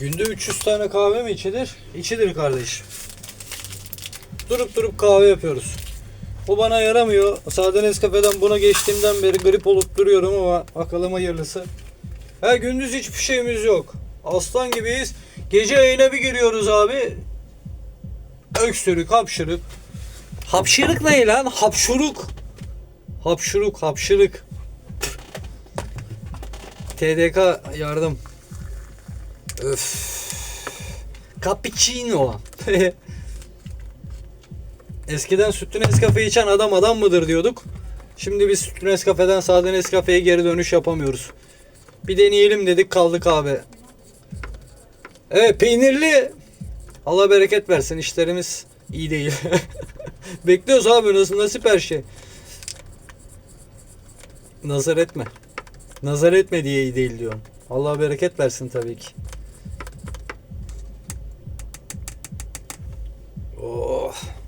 Günde 300 tane kahve mi içilir? İçilir kardeş. Durup durup kahve yapıyoruz. Bu bana yaramıyor. Sade Nescafe'den buna geçtiğimden beri grip olup duruyorum ama bakalım hayırlısı. Ha gündüz hiçbir şeyimiz yok. Aslan gibiyiz. Gece yayına bir giriyoruz abi. Öksürük, hapşırık. Hapşırık ne lan? Hapşuruk. Hapşuruk, hapşırık. TDK yardım. Öf. Cappuccino. Eskiden sütlü Nescafe içen adam adam mıdır diyorduk. Şimdi biz sütlü Nescafe'den sade Nescafe'ye geri dönüş yapamıyoruz. Bir deneyelim dedik kaldık abi. Evet peynirli. Allah bereket versin işlerimiz iyi değil. Bekliyoruz abi nasıl nasip her şey. Nazar etme. Nazar etme diye iyi değil diyorum. Allah bereket versin tabii ki. health.